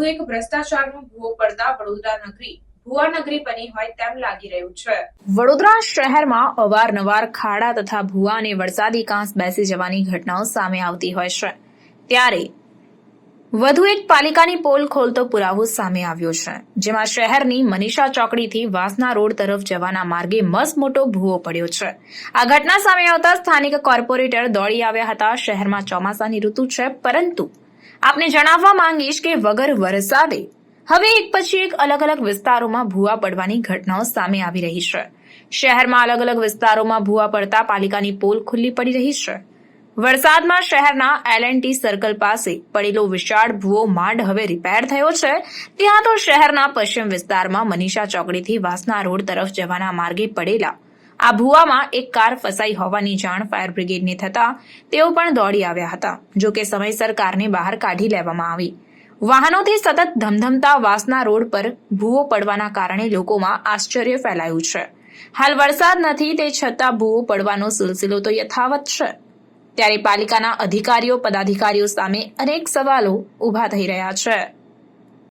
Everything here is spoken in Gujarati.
ભ્રષ્ટાચારનો ભૂવો પડતા વડોદરા નગરી. ભુવા નગરી બની વડોદરા શહેરમાં અવારનવાર ખાડા તથા ભૂવા અને વરસાદી કાંસ બેસી જવાની ઘટનાઓ સામે આવતી હોય છે. ત્યારે વધુ એક પાલિકાની પોલ ખોલતો પુરાવો સામે આવ્યો છે, જેમાં શહેરની મનીષા ચોકડીથી વાસના રોડ તરફ જવાના માર્ગે મસ્ત મોટો ભૂવો પડ્યો છે. આ ઘટના સામે આવતા સ્થાનિક કોર્પોરેટર દોડી આવ્યા હતા. શહેરમાં ચોમાસાની ઋતુ છે, પરંતુ આપને જણાવવા માંગીશ કે વગર વરસાદે હવે એક પછી એક અલગ અલગ વિસ્તારોમાં ભૂવા પડવાની ઘટનાઓ સામે આવી રહી છે. શહેરમાં અલગ અલગ વિસ્તારોમાં ભૂવા પડતા પાલિકાની પોલ ખુલ્લી પડી રહી છે. વરસાદમાં શહેરના એલ ટી સર્કલ પાસે પડેલો વિશાળ ભૂવો માંડ હવે રિપેર થયો છે. ત્યાં તો શહેરના પશ્ચિમ વિસ્તારમાં મનીષા ચોકડીથી વાસના રોડ તરફ જવાના માર્ગે પડેલા આ ભૂવામાં એક કાર ફસાઈ હોવાની જાણ ફાયર બ્રિગેડને થતા તેઓ પણ દોડી આવ્યા હતા, જો કે સમયસર કારને બહાર કાઢી લેવામાં આવી. વાહનોથી સતત ધમધમતા વાસના રોડ પર ભૂવો પડવાના કારણે લોકોમાં આશ્ચર્ય ફેલાયું છે. હાલ વરસાદ નથી તે છતાં ભૂવો પડવાનો સિલસિલો તો યથાવત છે. ત્યારે પાલિકાના અધિકારીઓ, પદાધિકારીઓ સામે અનેક સવાલો ઊભા થઈ રહ્યા છે.